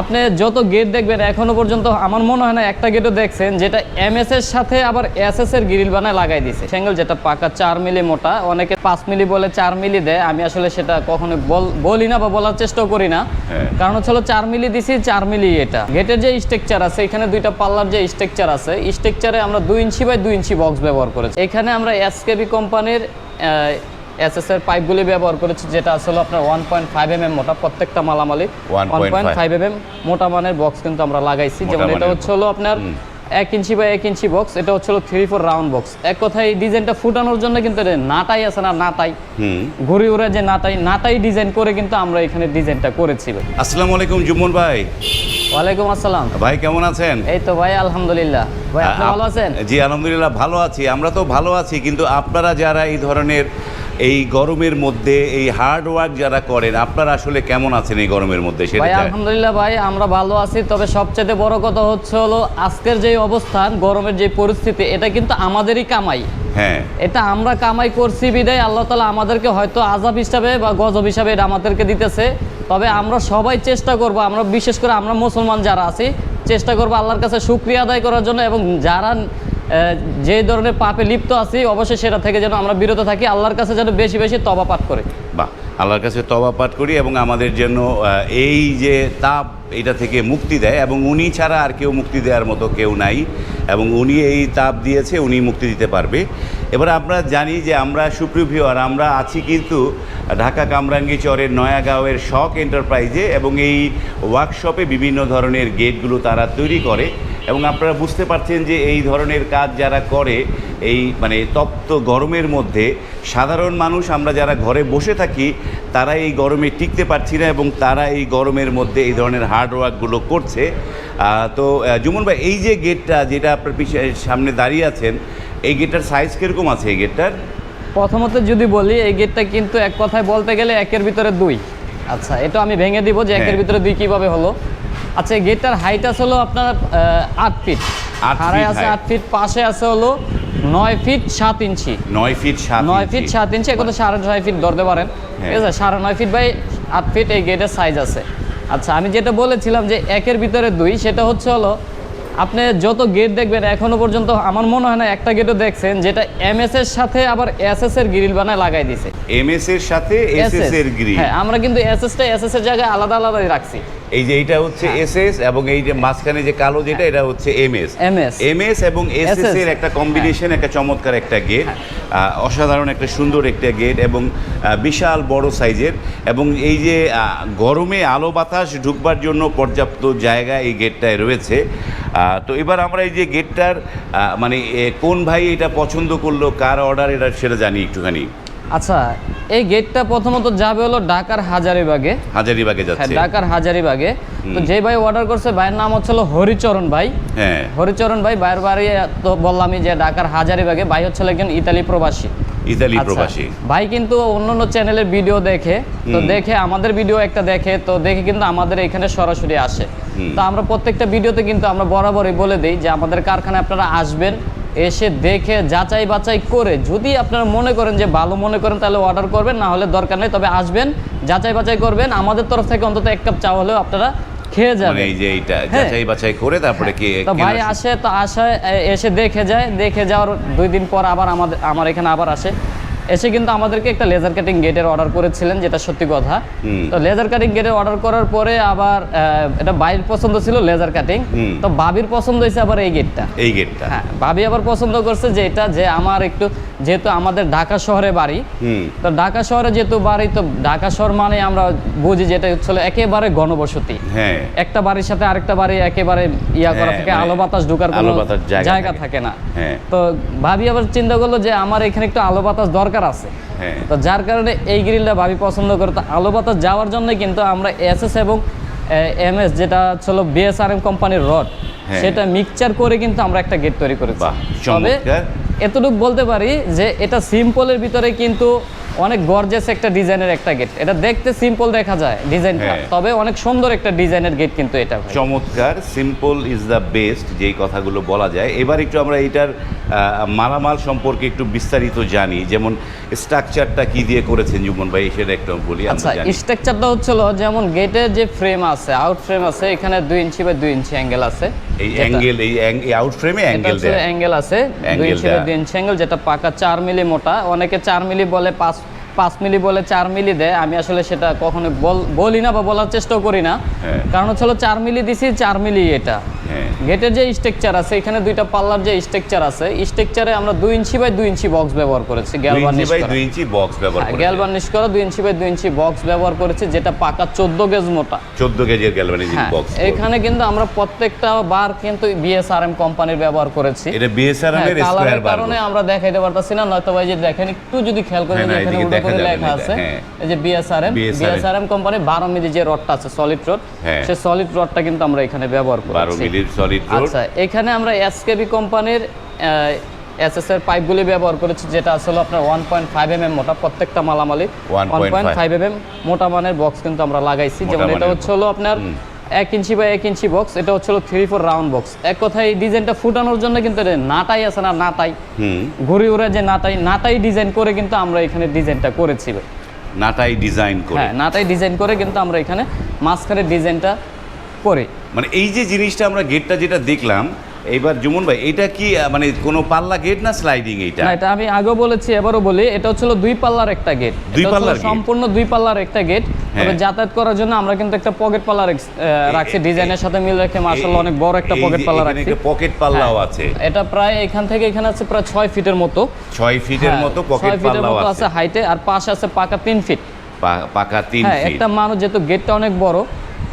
আপনি যত গেট দেখবেন এখনও পর্যন্ত আমার মনে হয় না একটা গেটও দেখছেন যেটা এমএস এর সাথে আবার এসএস এর গ্রিল বানায় লাগাই দিছে। সিঙ্গেল যেটা পাকা চার মিলি মোটা অনেকে পাঁচ মিলি বলে চার মিলি দেয় আমি আসলে সেটা কখনো বল- বলি না বা বলার চেষ্টাও করি না। হ্যাঁ। কারণ হচ্ছে চার মিলি দিছি চার মিলি এটা। গেটের যে স্ট্রাকচার আছে এখানে দুইটা পাল্লার যে স্ট্রাকচার আছে স্ট্রাকচারে আমরা দুই ইঞ্চি বাই দুই ইঞ্চি বক্স ব্যবহার করেছি। এখানে আমরা এসকেবি কোম্পানির এসএস এর পাইপগুলি ব্যবহার করেছি যেটা আসলে আপনার one point five M M মোটা প্রত্যেকটা মালামালি one point five M M মোটা মানের বক্স কিন্তু আমরা লাগাইছি। যেমন এটা হচ্ছে হলো আপনার এক ইঞ্চি বাই এক ইঞ্চি বক্স এটা হচ্ছে থ্রি ফোর রাউন্ড বক্স এক কথায় ডিজাইনটা ফুটানোর জন্য কিন্তু নাটাই আছে না নাটাই ঘুরি উড়ে যে নাটাই নাটাই ডিজাইন করে কিন্তু আমরা এখানে ডিজাইনটা করেছি। আসসালামু আলাইকুম জুমন ভাই। ওয়ালাইকুম আসসালাম। ভাই কেমন আছেন? এই তো ভাই আলহামদুলিল্লাহ। ভাই আপনি ভালো আছেন? জি আলহামদুলিল্লাহ ভালো আছি। আমরা তো ভালো আছি কিন্তু আপনারা যারা এই ধরনের এই গরমের মধ্যে এই হার্ড ওয়ার্ক যারা করেন আপনারা আসলে কেমন আছেন এই গরমের মধ্যে? সেটা ভাই আলহামদুলিল্লাহ ভাই আমরা ভালো আছি। তবে সবচেয়ে বড় কথা হচ্ছে হলো আজকের যে অবস্থান গরমের যে পরিস্থিতি এটা কিন্তু আমাদেরই কামাই। হ্যাঁ। এটা আমরা কামাই করছি বিদায়। আল্লাহ তালা আমাদেরকে হয়তো আজাব হিসাবে বা গজব হিসাবে এটা আমাদেরকে দিতেছে। তবে আমরা সবাই চেষ্টা করব আমরা বিশেষ করে আমরা মুসলমান যারা আছি চেষ্টা করব আল্লাহর কাছে শুক্রিয়া আদায় করার জন্য এবং যারা যে ধরনের পাপে লিপ্ত আছি, অবশ্যই সেটা থেকে যেন আমরা বিরত থাকি, আল্লাহর কাছে যেন বেশি বেশি তবা পাঠ করে। বাহ, আল্লাহর কাছে তবা পাঠ করি এবং আমাদের জন্য এই যে তাপ এটা থেকে মুক্তি দেয় এবং উনি ছাড়া আর কেউ মুক্তি দেওয়ার মতো কেউ নাই এবং উনি এই তাপ দিয়েছে, উনি মুক্তি দিতে পারবে। এবার আমরা জানি যে আমরা সুপ্রিভিউ আর আমরা আছি কিন্তু ঢাকা কামরাঙ্গি চরের নয়াগাঁওয়ের শখ এন্টারপ্রাইজে এবং এই ওয়ার্কশপে বিভিন্ন ধরনের গেটগুলো তারা তৈরি করে। এবং আপনারা বুঝতে পারছেন যে এই ধরনের কাজ যারা করে এই মানে তপ্ত গরমের মধ্যে সাধারণ মানুষ আমরা যারা ঘরে বসে থাকি তারা এই গরমে টিকতে পারছি না এবং তারা এই গরমের মধ্যে এই ধরনের হার্ডওয়ার্কগুলো করছে। তো জুমন ভাই এই যে গেটটা যেটা আপনার পিছনে সামনে দাঁড়িয়ে আছেন এই গেটটার সাইজ কীরকম আছে এই গেটটার প্রথমত যদি বলি এই গেটটা কিন্তু এক কথায় বলতে গেলে একের ভিতরে দুই। আচ্ছা এটা আমি ভেঙে দিব যে একের হ্যাঁ। ভিতরে দুই কীভাবে হলো। আচ্ছা গেটটার হাইট আছে হলো আপনার আট ফিট feet আছে আট ফিট পাশে আছে হলো নয় ফিট সাত ইঞ্চি। নয় ফিট সাত নয় ফিট সাত ইঞ্চি এখন সাড়ে ছয় ফিট ধরতে পারেন। হ্যাঁ। ঠিক আছে সাড়ে নয় ফিট বাই আট ফিট এই গেটের সাইজ আছে। আচ্ছা আমি যেটা বলেছিলাম যে একের ভিতরে দুই সেটা হচ্ছে হলো আপনি যত গেট দেখবেন এখনও পর্যন্ত আমার মনে হয় না একটা গেটও দেখছেন যেটা এম এস এর সাথে আবার এস এস এর গ্রিল বানায় লাগাই দিছে। এম এস এর সাথে এসএস এর গ্রিল হ্যাঁ আমরা কিন্তু এস এসএস এর জায়গায় আলাদা আলাদাই রাখছি। এই যে এইটা হচ্ছে হ্যাঁ। এসএস এবং এই যে মাঝখানে যে কালো যেটা এটা হচ্ছে এমএস। MS এমএস এবং এসএস। এর একটা কম্বিনেশন একটা চমৎকার একটা গেট অসাধারণ একটা সুন্দর একটা গেট এবং বিশাল বড় সাইজের এবং এই যে গরমে আলো বাতাস ঢুকবার জন্য পর্যাপ্ত জায়গা এই গেটটায় রয়েছে। তো এবার আমরা এই যে গেটটার মানে কোন ভাই এটা পছন্দ করল কার অর্ডার এটা সেটা জানি একটুখানি। আচ্ছা এই গেটটা প্রথমত যাবে হলো ঢাকার হাজারিবাগে। হাজারিবাগে হ্যাঁ যাচ্ছে ঢাকার হাজারিবাগে। তো যে ভাই অর্ডার করছে ভাইয়ের নাম হচ্ছে হলো হরিচরণ ভাই। হ্যাঁ। হরিচরণ ভাই ভাইয়ের বাড়ি তো বললামই যে ঢাকার হাজারিবাগে। ভাই হচ্ছে একজন ইতালি প্রবাসী। ইতালি আচ্ছা, প্রবাসী। ভাই কিন্তু অন্যান্য চ্যানেলের ভিডিও দেখে তো দেখে আমাদের ভিডিও একটা দেখে তো দেখে কিন্তু আমাদের এখানে সরাসরি আসে। তো আমরা প্রত্যেকটা ভিডিওতে কিন্তু আমরা বরাবরই বলে দিই যে আমাদের কারখানায় আপনারা আসবেন। এসে দেখে যাচাই বাছাই করে যদি আপনারা মনে করেন যে ভালো মনে করেন তাহলে অর্ডার করবেন না হলে দরকার নেই তবে আসবেন যাচাই বাছাই করবেন। আমাদের তরফ থেকে অন্তত এক কাপ চা হলেও আপনারা খেয়ে মানে যাবেন। এই যে এইটা হ্যাঁ। যাচাই বাছাই করে তারপরে কি তো ভাই আসে? তো আসে এসে দেখে যায় দেখে যাওয়ার দুই দিন পর আবার আমাদের আমার এখানে আবার আসে। এসে কিন্তু আমাদেরকে একটা লেজার কাটিং গেটের অর্ডার করেছিলেন যেটা সত্যি কথা। তো লেজার কাটিং গেটের অর্ডার করার পরে আবার এটা বাইরের পছন্দ ছিল লেজার কাটিং। তো বাবির পছন্দ হয়েছে আবার এই গেটটা এই গেটটা হ্যাঁ ভাবি আবার পছন্দ করছে যে এটা যে আমার একটু যেহেতু আমাদের ঢাকা শহরে বাড়ি তো ঢাকা শহরে যেহেতু বাড়ি তো ঢাকা শহর মানে আমরা বুঝি যেটা হচ্ছিল একেবারে ঘনবসতি। হ্যাঁ। একটা বাড়ির সাথে আরেকটা বাড়ি একেবারে ইয়া করা হ্যাঁ, থাকে মানে আলো বাতাস ঢোকার কোনো জায়গা। থাকে। না। হ্যাঁ। তো ভাবি আবার চিন্তা করল যে আমার এখানে একটু আলো বাতাস দরকার আছে। হ্যাঁ। তো যার কারণে এই গ্রিলটা ভাবি পছন্দ করে। তো আলো বাতাস যাওয়ার জন্য কিন্তু আমরা এসএস এবং এম এস যেটা ছিল বিএসআরএম কোম্পানির রড হ্যাঁ। সেটা মিক্সচার করে কিন্তু আমরা একটা গেট তৈরি করেছি। তবে এতটুকু বলতে পারি যে এটা সিম্পলের ভিতরে কিন্তু অনেক গর্জেস একটা ডিজাইনের একটা গেট। এটা দেখতে সিম্পল দেখা যায় ডিজাইনটা হ্যাঁ। তবে অনেক সুন্দর একটা ডিজাইনের গেট কিন্তু এটা চমৎকার সিম্পল ইজ দ্য বেস্ট যেই কথাগুলো বলা যায়। এবার একটু আমরা এটার মালামাল সম্পর্কে একটু বিস্তারিত জানি। যেমন স্ট্রাকচারটা কি দিয়ে করেছেন জুমন ভাই সেটা একটু বলি আচ্ছা স্ট্রাকচারটা হচ্ছিল যেমন গেটের যে ফ্রেম আছে আউট ফ্রেম আছে এখানে দুই ইঞ্চি বাই দুই ইঞ্চি অ্যাঙ্গেল আছে। এই অ্যাঙ্গেল এই আউট ফ্রেমে অ্যাঙ্গেল দেয়। অ্যাঙ্গেল আছে দুই ইঞ্চি বাই। দুই ইঞ্চি অ্যাঙ্গেল যেটা পাকা চার মিলি মোটা। অনেকে চার মিলি বলে পাঁচ পাঁচ মিলি বলে চার মিলি দেয় আমি আসলে সেটা কখনো বলি না বা বলার চেষ্টাও করি না। হ্যাঁ। কারণ হচ্ছে হলো চার মিলি দিছি চার মিলি এটা। হ্যাঁ। গেটের যে স্ট্রাকচার আছে এখানে দুইটা পাল্লার যে স্ট্রাকচার আছে স্ট্রাকচারে আমরা দুই ইঞ্চি বাই দুই ইঞ্চি বক্স ব্যবহার করেছি ইঞ্চি করা। দুই ইঞ্চি বক্স ব্যবহার হ্যাঁ, করা দুই ইঞ্চি বাই দুই ইঞ্চি বক্স ব্যবহার করেছি যেটা পাকা চোদ্দ গেজ মোটা। চোদ্দ হ্যাঁ বক্স এখানে কিন্তু আমরা প্রত্যেকটা বার কিন্তু বিএসআরএম কোম্পানির ব্যবহার করেছি। এটা বিএসআরএম এর স্কয়ার বার কারণে আমরা দেখাইতে পারতাছি না নয়তো ভাই যে দেখেন একটু যদি খেয়াল হ্যাঁ, করে লেখা আছে। হ্যাঁ। এই যে বিএসআরএম বিএসআরএম কোম্পানি বারো মিলি যে রডটা আছে সলিড রড হ্যাঁ। সেই সলিড রডটা কিন্তু আমরা এখানে ব্যবহার বারো করেছি মিলির সলিড রোড আচ্ছা এখানে আমরা এসকেবি কোম্পানির এসএস এর পাইপগুলি ব্যবহার করেছি যেটা আসলে আপনার ওয়ান পয়েন্ট ফাইভ এম মোটা প্রত্যেকটা মালামালি। 1.5 ওয়ান পয়েন্ট ফাইভ এম মোটা মানের বক্স কিন্তু আমরা লাগাইছি। যেমন এটা হচ্ছে হলো আপনার এক ইঞ্চি বা এক ইঞ্চি বক্স এটা হচ্ছে থ্রি ফোর রাউন্ড বক্স এক কথায় ডিজাইনটা ফুটানোর জন্য কিন্তু নাটাই আছে না নাটাই। ঘুরে ঘুরি উড়ে যে নাটাই নাটাই ডিজাইন করে কিন্তু আমরা এখানে ডিজাইনটা করেছি। নাটাই ডিজাইন করে। হ্যাঁ নাটাই ডিজাইন করে কিন্তু আমরা এখানে মাঝখানে ডিজাইনটা করি। মানে এই যে জিনিসটা আমরা গেটটা যেটা দেখলাম এইবার জুমন ভাই এটা কি মানে কোনো পাল্লা গেট না স্লাইডিং এইটা? না এটা আমি আগেও বলেছি এবারও বলি এটা হচ্ছিল দুই পাল্লার একটা গেট দুই পাল্লার সম্পূর্ণ দুই পাল্লার একটা গেট তবে হ্যাঁ। যাতায়াত করার জন্য আমরা কিন্তু একটা পকেট পাল্লা রাখছি ডিজাইনের সাথে মিল রেখে মার্শাল্লাহ অনেক বড় একটা পকেট পাল্লা রাখছি। পকেট পাল্লাও হ্যাঁ। আছে। এটা প্রায় এখান থেকে এখানে আছে প্রায় ছয় ফিটের মতো। ছয় ফিটের হ্যাঁ, মতো ছয় পকেট পাল্লাও মতো আছে। হাইটে আর পাশে আছে পাকা তিন ফিট পা- পাকা তিন হ্যাঁ ফিট একটা মানুষ যেহেতু গেটটা অনেক বড়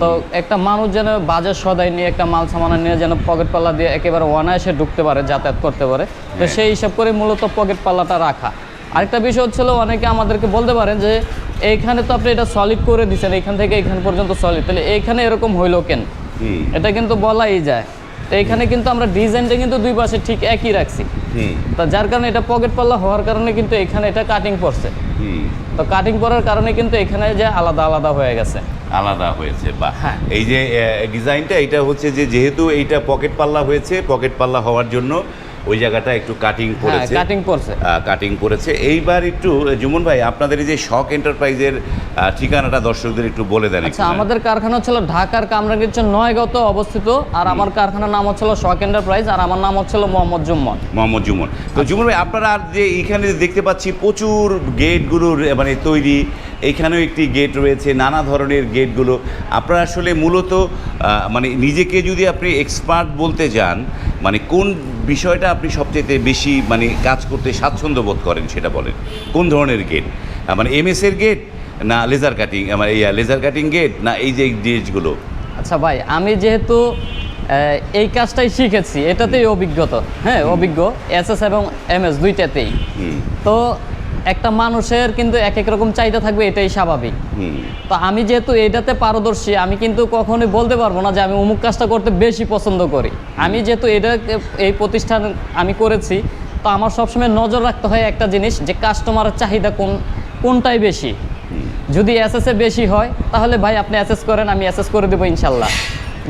তো একটা মানুষ যেন বাজার সদাই নিয়ে একটা মাল সামানা নিয়ে যেন পকেট পাল্লা দিয়ে একেবারে অনায়াসে ঢুকতে পারে যাতায়াত করতে পারে। তো হ্যাঁ। সেই হিসাব করে মূলত পকেট পাল্লাটা রাখা। আরেকটা বিষয় হচ্ছিল অনেকে আমাদেরকে বলতে পারেন যে এইখানে তো আপনি এটা সলিড করে দিচ্ছেন এখান থেকে এখান পর্যন্ত সলিড তাহলে এইখানে এরকম হইল কেন? এটা কিন্তু বলাই যায়। তো এখানে কিন্তু আমরা ডিজাইনটা কিন্তু দুই পাশে ঠিক একই রাখছি। তা যার কারণে এটা পকেট পাল্লা হওয়ার কারণে কিন্তু এখানে এটা কাটিং পড়ছে। তো কাটিং করার কারণে কিন্তু এখানে যে আলাদা আলাদা হয়ে গেছে আলাদা হয়েছে বা হ্যাঁ। এই যে ডিজাইনটা এটা হচ্ছে যে যেহেতু এইটা পকেট পাল্লা হয়েছে পকেট পাল্লা হওয়ার জন্য ওই জায়গাটা একটু কাটিং হ্যাঁ পড়েছে। কাটিং পড়ছে। কাটিং করেছে এইবার একটু জুমন ভাই আপনাদের এই যে শক এন্টারপ্রাইজের ঠিকানাটা দর্শকদের একটু বলে দেন আচ্ছা আমাদের কারখানা হচ্ছিল ঢাকার কামরাঙ্গীর নয়গাঁওতে অবস্থিত আর আমার কারখানার নাম হচ্ছিল শক এন্টারপ্রাইজ আর আমার নাম হচ্ছিল মোহাম্মদ জুম্মন মোহাম্মদ জুমন। তো আচ্ছা। জুমন ভাই আপনারা আর যে এইখানে দেখতে পাচ্ছি প্রচুর গেটগুলোর মানে তৈরি এখানেও একটি গেট রয়েছে নানা ধরনের গেটগুলো। আপনারা আসলে মূলত মানে নিজেকে যদি আপনি এক্সপার্ট বলতে যান মানে কোন বিষয়টা আপনি সবচেয়ে বেশি মানে কাজ করতে স্বাচ্ছন্দ্য বোধ করেন সেটা বলেন। কোন ধরনের গেট মানে এমএস এর গেট না লেজার কাটিং মানে লেজার কাটিং গেট না এই যে জিনিসগুলো? আচ্ছা ভাই আমি যেহেতু এই কাজটাই শিখেছি এটাতেই অভিজ্ঞতা। হ্যাঁ অভিজ্ঞ এস এস এবং এম এস দুইটাতেই। তো একটা মানুষের কিন্তু এক এক রকম চাহিদা থাকবে এটাই স্বাভাবিক। তো আমি যেহেতু এটাতে পারদর্শী আমি কিন্তু কখনোই বলতে পারব না যে আমি অমুক কাজটা করতে বেশি পছন্দ করি। আমি যেহেতু এটা এই প্রতিষ্ঠান আমি করেছি তো আমার সবসময় নজর রাখতে হয় একটা জিনিস যে কাস্টমারের চাহিদা কোন কোনটাই বেশি। যদি এস বেশি হয় তাহলে ভাই আপনি এস করেন আমি এস করে দেবো ইনশাল্লাহ।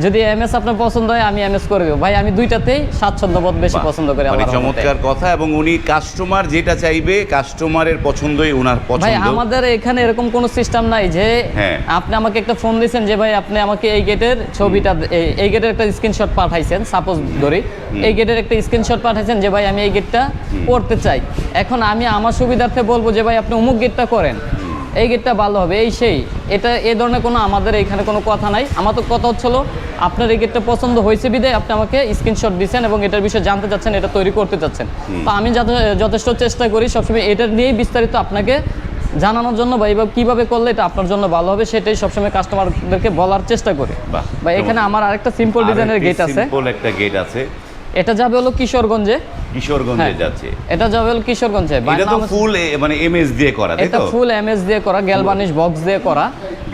যদি এম এস আপনার পছন্দ হয় আমি এম এস করে দেবো। ভাই আমি দুইটাতেই স্বাচ্ছন্দ্য স্বাচ্ছন্দ্যবোধ বেশি পছন্দ করি মানে রহমতে। চমৎকার কথা এবং উনি কাস্টমার যেটা চাইবে কাস্টমারের পছন্দই ওনার পছন্দ। ভাই আমাদের এখানে এরকম কোনো সিস্টেম নাই যে হ্যাঁ। আপনি আমাকে একটা ফোন দিয়েছেন যে ভাই আপনি আমাকে এই গেটের ছবিটা এই- এই গেটের একটা স্ক্রিনশট পাঠাইছেন সাপোজ ধরি। এই গেটের একটা স্ক্রিনশট পাঠাইছেন যে ভাই আমি এই গেটটা করতে চাই। এখন আমি আমার সুবিধার্থে বলব যে ভাই আপনি অমুক গেটটা করেন। এই গেটটা ভালো হবে এই সেই। এটা এই ধরনের কোনো আমাদের এখানে কোনো কথা নাই। আমার তো কথা হচ্ছিল আপনার এই গেটটা পছন্দ হয়েছে বিদায় আপনি আমাকে স্ক্রিনশট দিচ্ছেন এবং এটার বিষয়ে জানতে চাচ্ছেন এটা তৈরি করতে চাচ্ছেন। তো আমি যথেষ্ট চেষ্টা করি সবসময় এটা নিয়েই বিস্তারিত আপনাকে জানানোর জন্য বা এইভাবে কীভাবে করলে এটা আপনার জন্য ভালো হবে সেটাই সবসময় কাস্টমারদেরকে বলার চেষ্টা করি। বা এখানে আমার আরেকটা সিম্পল ডিজাইনের গেট আছে। সিম্পল একটা গেট আছে। এটা যাবে হলো কিশোরগঞ্জে? কিশোরগঞ্জে হ্যাঁ, যাচ্ছে। এটা যাবে হলো কিশোরগঞ্জে। এটা তো ফুল মানে এমএস দিয়ে করা এটা ফুল এমএস দিয়ে করা গ্যালবানিশ বক্স দিয়ে করা।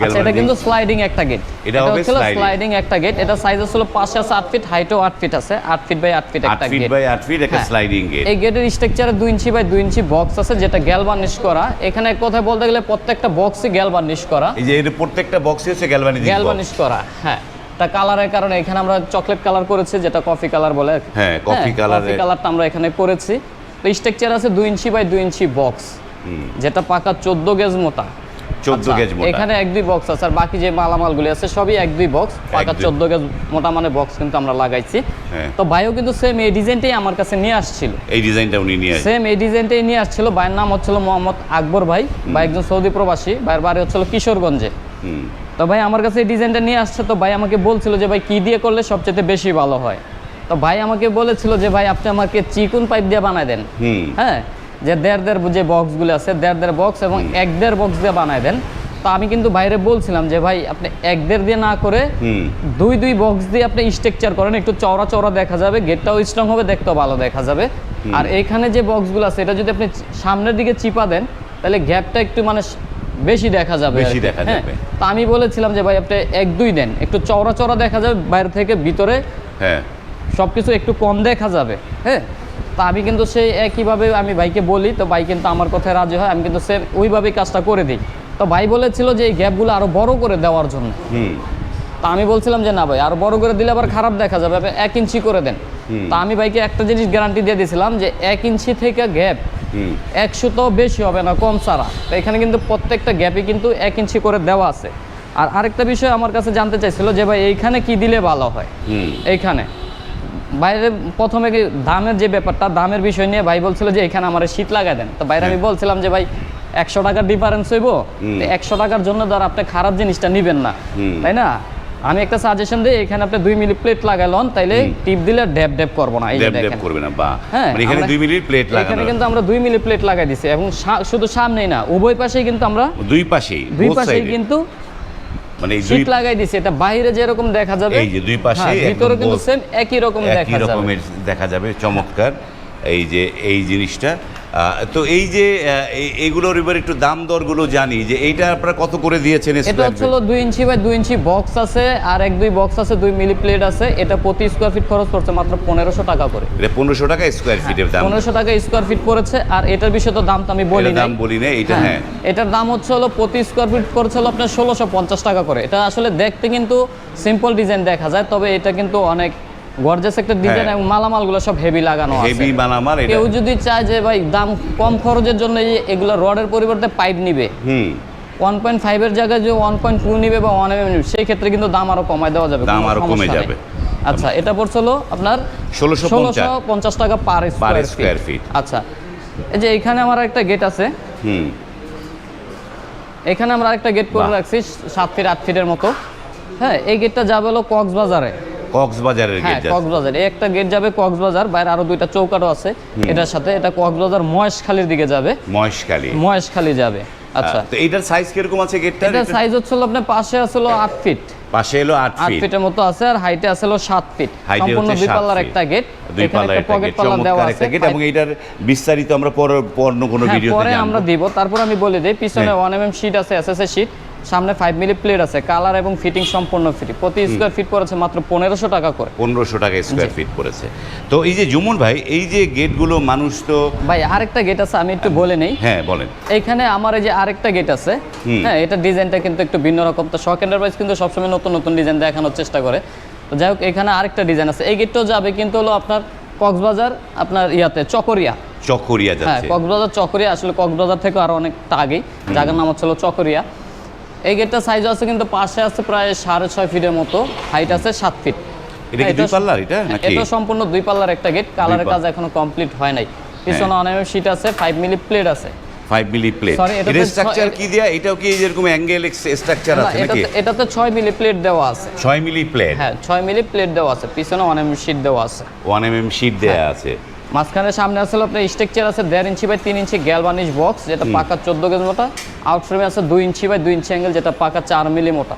আচ্ছা এটা কিন্তু স্লাইডিং একটা গেট এটা হবে। স্লাইডিং একটা গেট এটা সাইজ হলো পাশে আছে আট ফিট হাইটও আট ফিট আছে। আট ফিট বাই আট ফিট আট একটা ফিট বাই আট ফিট একটা হ্যাঁ। স্লাইডিং গেট এই গেটের স্ট্রাকচারে দুই ইঞ্চি বাই দুই ইঞ্চি বক্স আছে যেটা গ্যালভানিশ করা। এখানে এক কথায় বলতে গেলে প্রত্যেকটা বক্সই গ্যালভানিশ করা। এই যে এর প্রত্যেকটা বক্সে হচ্ছে গ্যালভানিক গ্যালভানিশ করা হ্যাঁ। তা কালারের কারণে এখানে আমরা চকলেট কালার করেছি যেটা কফি কালার বলে কি। হ্যাঁ, coffee colour কফি কালারটা আমরা এখানে করেছি। তো স্ট্রাকচার আছে দুই ইঞ্চি বাই দুই ইঞ্চি বক্স যেটা পাকা চোদ্দ গেজ মোটা। 14 আচ্ছা, গেজ মোটা। এখানে এক দুই বক্স আছে আর বাকি যে মালামাল মালামালগুলি আছে সবই এক দুই বক্স পাকা। চোদ্দ গেজ মোটা মানে বক্স কিন্তু আমরা লাগাইছি। হ্যাঁ। তো ভাইও কিন্তু সেম এই ডিজাইনটাই আমার কাছে নিয়ে আসছিল। এই ডিজাইনটা উনি নিয়ে সেম এই ডিজাইনটাই নিয়ে আসছিল। ভাইয়ের নাম হচ্ছিল মোহাম্মদ আকবর ভাই বা একজন সৌদি প্রবাসী। ভাইয়ের বাড়ি হচ্ছিল কিশোরগঞ্জে। তো ভাই আমার কাছে এই ডিজাইনটা নিয়ে আসছে তো ভাই আমাকে বলছিল যে ভাই কি দিয়ে করলে সবচেয়ে বেশি ভালো হয়? তো ভাই আমাকে বলেছিল যে ভাই আপনি আমাকে চিকুন পাইপ দিয়ে বানায় দেন। হ্যাঁ? যে দেড় দেড় যে বক্সগুলো আছে দেড় দেড় বক্স এবং এক দেড় বক্স দিয়ে বানায় দেন। তো আমি কিন্তু বাইরে বলছিলাম যে ভাই আপনি এক দেড় দিয়ে না করে দুই দুই বক্স দিয়ে আপনি স্ট্রাকচার করেন একটু চওড়া চওড়া দেখা যাবে গেটটাও স্ট্রং হবে দেখতেও ভালো দেখা যাবে। আর এখানে যে বক্সগুলো আছে এটা যদি আপনি সামনের দিকে চিপা দেন তাহলে গ্যাপটা একটু মানে বেশি দেখা যাবে বেশি দেখা হ্যাঁ? যাবে। তো আমি বলেছিলাম যে ভাই আপনি এক দুই দেন। একটু চওড়া চওড়া দেখা যাবে বাইরে থেকে ভিতরে হ্যাঁ। সব কিছু একটু কম দেখা যাবে হ্যাঁ। তা আমি কিন্তু সেই একইভাবে আমি ভাইকে বলি তো ভাই কিন্তু আমার কথায় রাজি হয় আমি কিন্তু সেম ওইভাবেই কাজটা করে দিই। তো ভাই বলেছিল যে এই গ্যাপগুলো আরও বড় করে দেওয়ার জন্য। তা আমি বলছিলাম যে না ভাই আর বড় করে দিলে আবার খারাপ দেখা যাবে আপনি এক ইঞ্চি করে দেন। তা আমি ভাইকে একটা জিনিস গ্যারান্টি দিয়ে দিয়েছিলাম যে এক ইঞ্চি থেকে গ্যাপ একশো তো বেশি হবে না কম ছাড়া। তো এখানে কিন্তু প্রত্যেকটা গ্যাপে কিন্তু এক ইঞ্চি করে দেওয়া আছে। আর আরেকটা বিষয় আমার কাছে জানতে চাইছিল যে ভাই এইখানে কি দিলে ভালো হয়? এইখানে। বাইরে প্রথমে কি দামের যে ব্যাপারটা দামের বিষয় নিয়ে ভাই বলছিল যে এখানে আমার শীত লাগাই দেন। তো বাইরে আমি বলছিলাম যে ভাই একশো টাকার ডিফারেন্স হইব। একশো টাকার জন্য ধর আপনি খারাপ জিনিসটা নিবেন না। তাই না? আমি একটা সাজেশন দিই এখানে আপনি দুই মিলি প্লেট লাগাইলন তাইলে টিপ দিলে ড্যাব ড্যাব করব না এই যে দেখেন। করবে না বা হ্যাঁ, মানে এখানে আমরা- দুই মিনিট প্লেট লাগানো। এখানে কিন্তু আমরা দুই মিলি প্লেট লাগাই দিছি এবং শুধু সামনেই না উভয় পাশেই কিন্তু আমরা দুই পাশেই দুই পাশেই কিন্তু মানে এই দুই লাগাই দিছি এটা বাইরে যেরকম দেখা যাবে এই যে দুই পাশে হ্যাঁ, ভিতরে কিন্তু সেম একই রকম একই দেখা যাবে। রকমের দেখা যাবে চমৎকার। এই যে এই জিনিসটা তো এই যে এইগুলোর এবার একটু দাম দরগুলো জানি যে এইটা আপনারা কত করে দিয়েছেন এটা square হচ্ছে হলো দুই ইঞ্চি বাই দুই ইঞ্চি বক্স আছে আর এক দুই বক্স আছে দুই মিলি প্লেট আছে। এটা প্রতি স্কোয়ার ফিট খরচ পড়ছে মাত্র পনেরোশো টাকা করে। এটা পনেরোশো টাকা স্কোয়ার ফিটের দাম। পনেরোশো টাকা স্কোয়ার ফিট পড়েছে আর এটার বিষয়ে তো দাম তো আমি বলি দাম বলি না এইটা হ্যাঁ। এটার দাম হচ্ছে হলো প্রতি স্কোয়ার ফিট পড়ছে হলো আপনার ষোলোশো পঞ্চাশ টাকা করে। এটা আসলে দেখতে কিন্তু সিম্পল ডিজাইন দেখা যায় তবে এটা কিন্তু অনেক গর্জাস একটা ডিজাইন হ্যাঁ। এবং মালামালগুলো সব হেভি লাগানো আছে। হেভি মালামাল এটা কেউ যদি চায় যে ভাই দাম কম খরচের জন্য এগুলো রডের পরিবর্তে পাইপ নিবে হুম। ওয়ান পয়েন্ট ফাইভের জায়গায় যে ওয়ান পয়েন্ট টু নিবে বা ওয়ান এম নিবে সেই ক্ষেত্রে কিন্তু দাম আরও কমায় দেওয়া যাবে দাম কোনো আরও কমে যাবে। আচ্ছা এটা পড়ছিল আপনার ষোলোশো পঞ্চাশ। টাকা পার স্কোয়ার ফিট আচ্ছা এই যে এখানে আমার একটা গেট আছে। হুম। এখানে আমরা একটা গেট করে রাখছি সাত ফিট আট ফিটের মতো। হ্যাঁ এই গেটটা যাবে হলো কক্সবাজারে। কক্সবাজারের হ্যাঁ গেট কক্সবাজার। এই একটা গেট যাবে কক্সবাজার বাইরে আরও দুইটা চৌকাটও আছে। এটার সাথে এটা কক্সবাজার মহেশখালীর দিকে যাবে। মহেশখালী। মহেশখালী যাবে আচ্ছা। তো এইটার সাইজ কীরকম আছে গেটটার? এটা সাইজ হচ্ছিল আপনার পাশে আছিল আট ফিট পাশে এলো আট আট ফিট ফিটের মতো আছে আর হাইটে আছে হলো সাত ফিট সম্পূর্ণ হচ্ছে দুই পাল্লার একটা গেট দুই পাল্লার একটা গেট চমৎকার একটা গেট এবং এটার বিস্তারিত আমরা পর অন্য কোনো হ্যাঁ, ভিডিওতে পরে আমরা দিব। তারপর আমি বলে দিই পিছনে হ্যাঁ। ওয়ান এম এম শিট আছে এস এস শিট সামনে ফাইভ মিলি প্লেট আছে কালার এবং ফিটিং সম্পূর্ণ ফ্রি প্রতি স্কোয়ার ফিট পড়েছে মাত্র পনেরোশো টাকা করে। পনেরোশো টাকা স্কোয়ার ফিট পড়েছে। তো এই যে জুমুন ভাই এই যে গেটগুলো মানুষ তো ভাই আরেকটা গেট আছে আমি একটু বলে নেই। হ্যাঁ বলেন। এইখানে আমার এই যে আরেকটা গেট আছে হ্যাঁ এটা ডিজাইনটা কিন্তু একটু ভিন্ন রকম। তো শখ এন্টারপ্রাইজ কিন্তু সবসময় নতুন নতুন ডিজাইন দেখানোর চেষ্টা করে। তো যাই হোক এখানে আরেকটা ডিজাইন আছে। এই গেটটাও যাবে কিন্তু হলো আপনার কক্সবাজার আপনার ইয়াতে চকরিয়া। চকরিয়া হ্যাঁ কক্সবাজার চকরিয়া আসলে কক্সবাজার থেকে আরও অনেকটা আগে জায়গার নাম হচ্ছিল চকরিয়া। এই গেটটা সাইজ আছে কিন্তু পাশে আছে প্রায় সাড়ে ছয় ফিটের মতো হাইট আছে সাত ফিট। এটা পাল্লার এটা সম্পূর্ণ দুই পাল্লার একটা গেট কালারের কাজ এখনও কমপ্লিট হয় নাই। পিছনে অনেক শীট আছে ফাইভ মিলি প্লেট আছে। মিলি প্লেট এটা স্ট্রাকচার কি দেয়া? এটাও কি অ্যাঙ্গেল স্ট্রাকচার আছে নাকি? এটাতে মিলি প্লেট দেওয়া আছে। মিলি প্লেট হ্যাঁ মিলি প্লেট দেওয়া আছে পিছনে অনেক শীট দেওয়া আছে। শিট দেয়া হ্যাঁ। আছে। মাঝখানে সামনে আসলে আপনার স্ট্রাকচার আছে দেড় ইঞ্চি বাই তিন ইঞ্চি গ্যালবানিশ বক্স যেটা পাকা চোদ্দ গেজ মোটা। আউটফ্রেমে আছে দুই ইঞ্চি বাই দুই ইঞ্চি অ্যাঙ্গেল যেটা পাকা চার মিলি মোটা।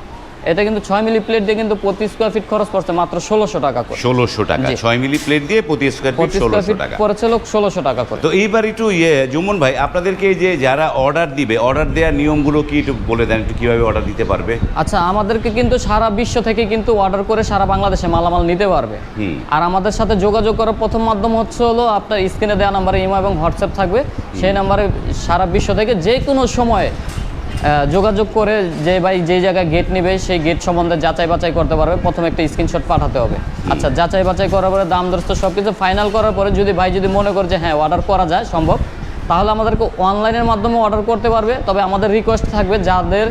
এটা কিন্তু ছয় মিলি প্লেট দিয়ে কিন্তু প্রতি স্কোয়ার ফিট খরচ পড়ছে মাত্র ষোলোশো টাকা করে। ষোলোশো টাকা। ছয় মিলি প্লেট দিয়ে প্রতি স্কোয়ার ফিট ষোলোশো টাকা। পড়েছিল ষোলোশো টাকা করে। তো এইবার একটু ইয়ে জুমন ভাই আপনাদেরকে যে যারা অর্ডার দিবে অর্ডার দেওয়ার নিয়মগুলো কি একটু বলে দেন একটু কীভাবে অর্ডার দিতে পারবে? আচ্ছা আমাদেরকে কিন্তু সারা বিশ্ব থেকে কিন্তু অর্ডার করে সারা বাংলাদেশে মালামাল নিতে পারবে। আর আমাদের সাথে যোগাযোগ করার প্রথম মাধ্যম হচ্ছে হলো আপনার স্ক্রিনে দেওয়া নাম্বারে ইমো এবং হোয়াটসঅ্যাপ থাকবে। সেই নাম্বারে সারা বিশ্ব থেকে যে কোনো সময়ে যোগাযোগ করে যে ভাই যে জায়গায় গেট নেবে সেই গেট সম্বন্ধে যাচাই বাছাই করতে পারবে। প্রথমে একটা স্ক্রিনশট পাঠাতে হবে। আচ্ছা যাচাই বাছাই করার পরে দাম দরস্ত সব কিছু ফাইনাল করার পরে যদি ভাই যদি মনে করে যে হ্যাঁ অর্ডার করা যায় সম্ভব তাহলে আমাদেরকে অনলাইনের মাধ্যমে অর্ডার করতে পারবে। তবে আমাদের রিকোয়েস্ট থাকবে যাদের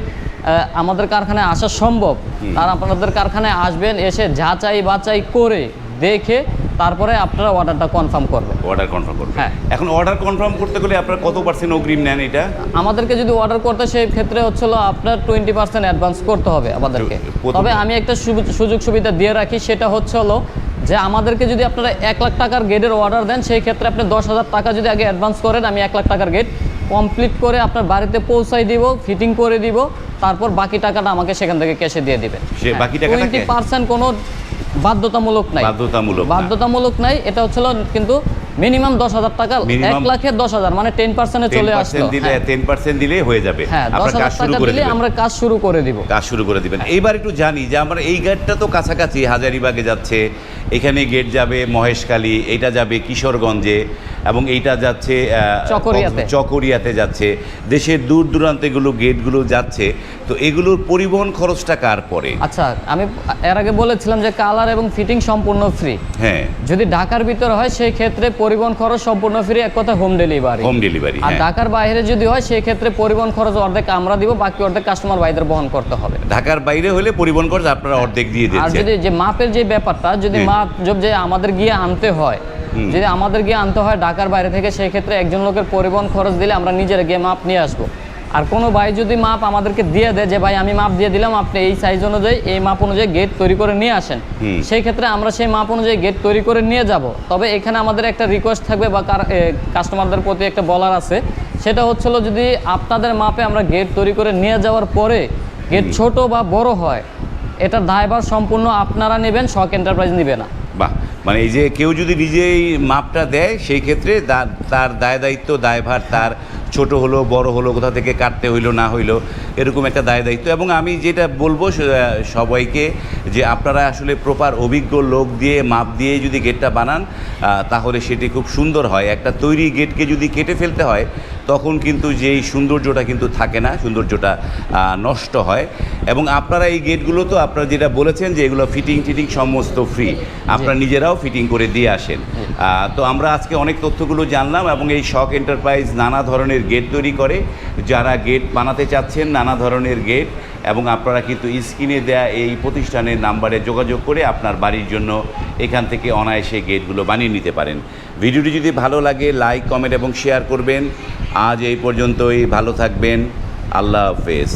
আমাদের কারখানায় আসা সম্ভব তারা আপনাদের কারখানায় আসবেন এসে যাচাই বাছাই করে দেখে তারপরে আপনারা অর্ডারটা কনফার্ম করবেন। অর্ডার কনফার্ম করবে হ্যাঁ। এখন অর্ডার কনফার্ম করতে গেলে আপনারা কত পার্সেন্ট অগ্রিম নেন এটা? আমাদেরকে যদি অর্ডার করতে সেই ক্ষেত্রে হচ্ছিল আপনার টোয়েন্টি পার্সেন্ট অ্যাডভান্স করতে হবে আমাদেরকে। তবে আমি একটা সুযোগ সুবিধা দিয়ে রাখি সেটা হচ্ছে হলো যে আমাদেরকে যদি আপনারা এক লাখ টাকার গেটের অর্ডার দেন সেই ক্ষেত্রে আপনি দশ হাজার টাকা যদি আগে অ্যাডভান্স করেন আমি এক লাখ টাকার গেট কমপ্লিট করে আপনার বাড়িতে পৌঁছাই দিব ফিটিং করে দিব তারপর বাকি টাকাটা আমাকে সেখান থেকে ক্যাশে দিয়ে দিবেন। সে বাকি টাকাটা টোয়েন্টি পার্সেন্ট কোনো বাধ্যতামূলক নাই। বাধ্যতামূলক বাধ্যতামূলক নাই এটা হচ্ছিল কিন্তু মিনিমাম দশ হাজার টাকা এক লাখের লাখে দশ হাজার মানে টেন পার্সেন্টে চলে আসলো। দিলে হ্যাঁ। টেন পার্সেন্ট দিলে হয়ে যাবে। হ্যাঁ দশ হাজার শুরু টাকা করে দিলে আমরা কাজ শুরু করে দিব। কাজ শুরু করে দিবেন। এইবার একটু জানি যে আমরা এই গাড়িটা তো কাছাকাছি হাজারিবাগে যাচ্ছে। এখানে গেট যাবে মহেশখালী এটা যাবে কিশোরগঞ্জে এবং এইটা যাচ্ছে চকরিয়াতে। যাচ্ছে। দেশের দূর দূরান্তেগুলো গেটগুলো যাচ্ছে। তো এগুলোর পরিবহন খরচটা কার পরে আচ্ছা আমি এর আগে বলেছিলাম যে কালার এবং ফিটিং সম্পূর্ণ ফ্রি হ্যাঁ। যদি ঢাকার ভিতরে হয় সেই ক্ষেত্রে পরিবহন খরচ সম্পূর্ণ ফ্রি এক কথা হোম ডেলিভারি হোম ডেলিভারি আর হ্যাঁ। ঢাকার বাইরে যদি হয় সেই ক্ষেত্রে পরিবহন খরচ অর্ধেক আমরা দিব বাকি অর্ধেক কাস্টমার ভাইদের বহন করতে হবে। ঢাকার বাইরে হলে পরিবহন খরচ আপনারা অর্ধেক দিয়ে আর যদি যে মাপের যে ব্যাপারটা যদি হুম। মাপ যদি যে আমাদের গিয়ে আনতে হয় যদি আমাদের গিয়ে আনতে হয় ঢাকার বাইরে থেকে সেই ক্ষেত্রে একজন লোকের পরিবহন খরচ দিলে আমরা নিজেরা গিয়ে মাপ নিয়ে আসব। আর কোনো ভাই যদি মাপ আমাদেরকে দিয়ে দেয় যে ভাই আমি মাপ দিয়ে দিলাম আপনি এই সাইজ অনুযায়ী এই মাপ অনুযায়ী গেট তৈরি করে নিয়ে আসেন। সেই ক্ষেত্রে আমরা সেই মাপ অনুযায়ী গেট তৈরি করে নিয়ে যাব। তবে এখানে আমাদের একটা রিকোয়েস্ট থাকবে বা কাস্টমারদের প্রতি একটা বলার আছে। সেটা হচ্ছিল যদি আপনাদের মাপে আমরা গেট তৈরি করে নিয়ে যাওয়ার পরে গেট ছোট বা বড় হয় এটার দায়ভার সম্পূর্ণ আপনারা নেবেন, শখ এন্টারপ্রাইজ নেবে না। বাহ মানে এই যে কেউ যদি নিজেই মাপটা দেয়, সেই ক্ষেত্রে তার দায় দায়িত্ব দায়ভার তার ছোট হলো, বড় হলো, কোথা থেকে কাটতে হইল, না হইল, এরকম একটা দায় দায়িত্ব এবং আমি যেটা বলব সবাইকে যে আপনারা আসলে প্রপার অভিজ্ঞ লোক দিয়ে, মাপ দিয়ে যদি গেটটা বানান তাহলে সেটি খুব সুন্দর হয়। একটা তৈরি গেটকে যদি কেটে ফেলতে হয় তখন কিন্তু যেই সৌন্দর্যটা কিন্তু থাকে না সৌন্দর্যটা নষ্ট হয়। এবং আপনারা এই গেটগুলো তো আপনারা যেটা বলেছেন যে এগুলো ফিটিং টিটিং সমস্ত ফ্রি আপনারা নিজেরাও ফিটিং করে দিয়ে আসেন। তো আমরা আজকে অনেক তথ্যগুলো জানলাম এবং এই শখ এন্টারপ্রাইজ নানা ধরনের গেট তৈরি করে। যারা গেট বানাতে চাচ্ছেন নানা ধরনের গেট এবং আপনারা কিন্তু স্ক্রিনে দেয়া এই প্রতিষ্ঠানের নাম্বারে যোগাযোগ করে আপনার বাড়ির জন্য এখান থেকে অনায়াসে গেটগুলো বানিয়ে নিতে পারেন। ভিডিওটি যদি ভালো লাগে লাইক কমেন্ট এবং শেয়ার করবেন। আজ এই পর্যন্তই, ভালো থাকবেন। আল্লাহ হাফেজ।